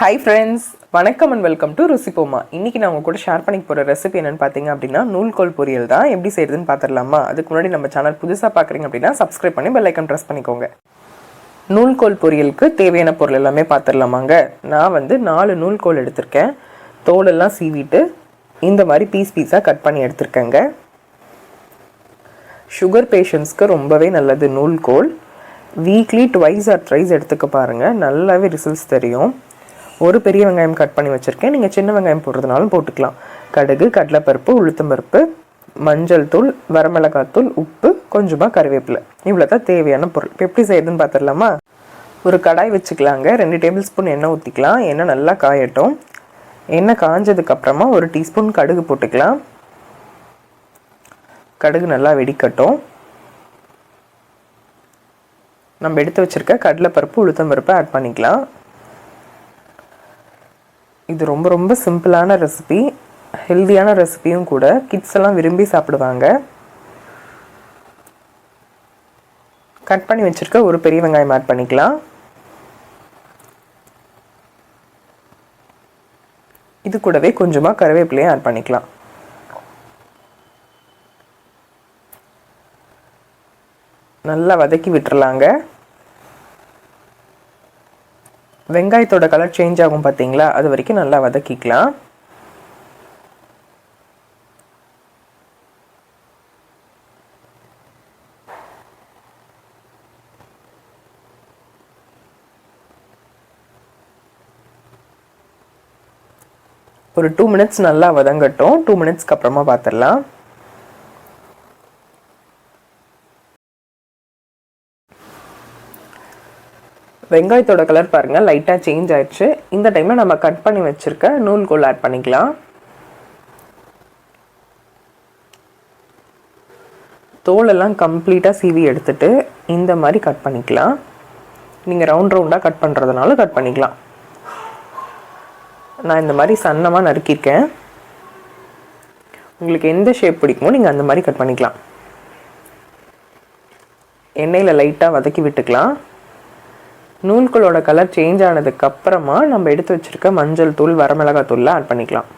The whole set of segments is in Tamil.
ஹாய் ஃப்ரெண்ட்ஸ் வணக்கம் அண்ட் வெல்கம் டு ருசிப்போமா இன்றைக்கி நான் உங்க கூட ஷேர் பண்ணிக்க போகிற ரெசிபி என்னென்னு பார்த்தீங்க அப்படின்னா நூல்கோல் பொரியல் தான். எப்படி செய்யுதுன்னு பார்த்துடலாமா அதுக்கு முன்னாடி நம்ம சேனல் புதுசாக பார்க்குறீங்க அப்படின்னா சப்ஸ்கிரைப் பண்ணி பெல் ஐக்கன் ப்ரெஸ் பண்ணிக்கோங்க. நூல்கோல் பொரியலுக்கு தேவையான பொருள் எல்லாமே பார்த்துடலாமாங்க நான் வந்து நாலு நூல்கோல் எடுத்திருக்கேன். தோலெல்லாம் சீவிட்டு இந்த மாதிரி பீஸ் பீஸாக கட் பண்ணி எடுத்திருக்கேங்க. சுகர் பேஷண்ட்ஸ்க்கு ரொம்பவே நல்லது நூல்கோல் வீக்லி ட்வைஸ் ஆர் ட்ரைஸ் எடுத்துக்க பாருங்கள் நல்லாவே ரிசல்ட்ஸ் தெரியும். ஒரு பெரிய வெங்காயம் கட் பண்ணி வச்சுருக்கேன். நீங்கள் சின்ன வெங்காயம் போடுறதுனாலும் போட்டுக்கலாம். கடுகு கடலைப்பருப்பு உளுத்தம்பருப்பு மஞ்சள் தூள் வரமிளகாத்தூள் உப்பு கொஞ்சமாக கருவேப்பிலை. இவ்வளோ தான் தேவையான பொருள். இப்போ எப்படி செய்யுதுன்னு பார்த்துடலாமா ஒரு கடாய் வச்சுக்கலாங்க. ரெண்டு டேபிள் ஸ்பூன் எண்ணெய் ஊற்றிக்கலாம் எண்ணெய் நல்லா காயட்டும். எண்ணெய் காஞ்சதுக்கப்புறமா ஒரு டீஸ்பூன் கடுகு போட்டுக்கலாம். கடுகு நல்லா வெடிக்கட்டும். நம்ம எடுத்து வச்சுருக்க கடலைப்பருப்பு உளுத்தம்பருப்பு ஆட் பண்ணிக்கலாம். இது ரொம்ப ரொம்ப சிம்பிளான ரெசிபி ஹெல்தியான ரெசிபியும் கூட கிட்ஸ் எல்லாம் விரும்பி சாப்பிடுவாங்க. கட் பண்ணி வச்சுருக்க ஒரு பெரிய வெங்காயம் ஆட் பண்ணிக்கலாம். இது கூடவே கொஞ்சமாக கருவேப்பிலையும் ஆட் பண்ணிக்கலாம். நல்லா வதக்கி விட்டுறலாங்க. வெங்காயத்தோட கலர் சேஞ்ச் ஆகும் பார்த்தீங்களா அது வரைக்கும் நல்லா வதக்கிக்கலாம். ஒரு டூ மினிட்ஸ் நல்லா வதங்கட்டும். டூ மினிட்ஸ்க்கு அப்புறமா பார்த்துடலாம் வெங்காயத்தோட கலர் பாருங்கள் லைட்டாக சேஞ்ச் ஆயிடுச்சு. இந்த டைமில் நம்ம கட் பண்ணி வச்சுருக்க நூல்கோல் ஆட் பண்ணிக்கலாம். தோலெல்லாம் கம்ப்ளீட்டாக சீவி எடுத்துட்டு இந்த மாதிரி கட் பண்ணிக்கலாம். நீங்கள் ரவுண்ட் ரவுண்டாக கட் பண்ணுறதுனால கட் பண்ணிக்கலாம். நான் இந்த மாதிரி சன்னமாக நறுக்கியிருக்கேன். உங்களுக்கு எந்த ஷேப் பிடிக்குமோ நீங்கள் அந்த மாதிரி கட் பண்ணிக்கலாம். எண்ணெயில் லைட்டாக வதக்கி விட்டுக்கலாம். நூல்களோட கலர் சேஞ்ச் ஆனதுக்கு அப்புறமா நம்ம எடுத்து வச்சுருக்க மஞ்சள் தூள் வரமிளகாய் தூள்லாம் ஆட் பண்ணிக்கலாம்.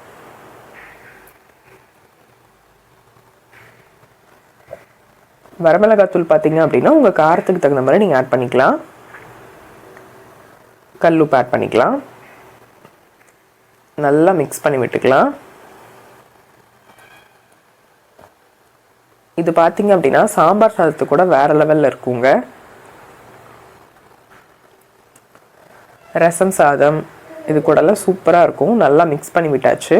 வரமிளகாய் தூள் பார்த்தீங்க அப்படின்னா உங்கள் காரத்துக்கு தகுந்த மாதிரி நீங்கள் ஆட் பண்ணிக்கலாம். கல்லுப்பு ஆட் பண்ணிக்கலாம். நல்லா மிக்ஸ் பண்ணி விட்டுக்கலாம். இது பார்த்தீங்க அப்படின்னா சாம்பார் சாதத்து கூட வேறு லெவலில் இருக்குங்க. ரசம் சாதம் இது கூடலாம் சூப்பராக இருக்கும். நல்லா மிக்ஸ் பண்ணி விட்டாச்சு.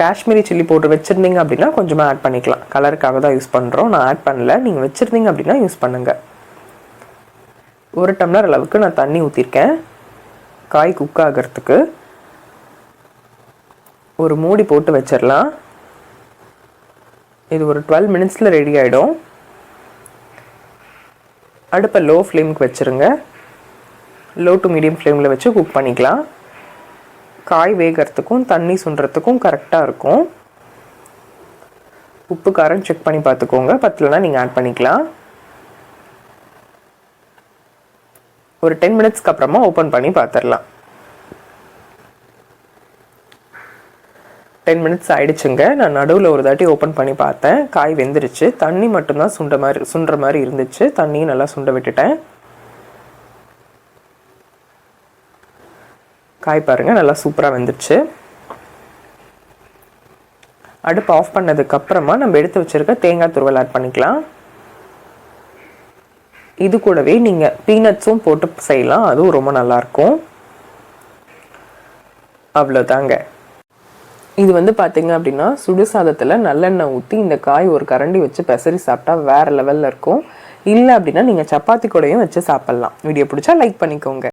காஷ்மீரி சில்லி போட்டு வச்சுருந்தீங்க அப்படின்னா கொஞ்சமாக ஆட் பண்ணிக்கலாம். கலருக்காக தான் யூஸ் பண்ணுறோம் நான் ஆட் பண்ணல. நீங்கள் வச்சுருந்தீங்க அப்படின்னா யூஸ் பண்ணுங்கள் ஒரு டம்ளர் அளவுக்கு நான் தண்ணி ஊற்றிருக்கேன் காய் குக் ஆகிறதுக்கு. ஒரு மூடி போட்டு வச்சிடலாம் இது ஒரு டுவெல் மினிட்ஸில் ரெடி ஆகிடும் அடுப்பை லோ ஃப்ளேமுக்கு வச்சுருங்க. லோ டு மீடியம் ஃப்ளேமில் வச்சு குக் பண்ணிக்கலாம். காய் வேகிறதுக்கும் தண்ணி சுண்டுறதுக்கும் கரெக்டாக இருக்கும். உப்பு காரம் செக் பண்ணி பார்த்துக்கோங்க. பத்தலனா நீங்கள் ஆட் பண்ணிக்கலாம். ஒரு டென் மினிட்ஸ்க்கு அப்புறமா ஓப்பன் பண்ணி பார்த்துடலாம். டென் மினிட்ஸ் ஆயிடுச்சுங்க. நான் நடுவில் ஒரு தாட்டி ஓப்பன் பண்ணி பார்த்தேன். காய் வெந்துருச்சு. தண்ணி மட்டும்தான் சுண்ட மாதிரி சுண்டுற மாதிரி இருந்துச்சு. தண்ணியும் நல்லா சுண்ட விட்டுட்டேன். காய் பாருங்கள் நல்லா சூப்பராக வெந்துருச்சு. அடுப்பு ஆஃப் பண்ணதுக்கப்புறமா நம்ம எடுத்து வச்சுருக்க தேங்காய் துருவல் ஆட் பண்ணிக்கலாம். இது கூடவே நீங்கள் பீனட்ஸும் போட்டு செய்யலாம் அதுவும் ரொம்ப நல்லாயிருக்கும் அவ்வளோதாங்க இது வந்து பார்த்தீங்க அப்படின்னா சுடு சாதத்தில் நல்லெண்ணெய் ஊற்றி இந்த காய் ஒரு கரண்டி வச்சு பெசரி சாப்பிட்டா வேறு லெவலில் இருக்கும். இல்லை அப்படின்னா நீங்கள் சப்பாத்தி கூடையும் வச்சு சாப்பிட்லாம். வீடியோ பிடிச்சா லைக் பண்ணிக்கோங்க.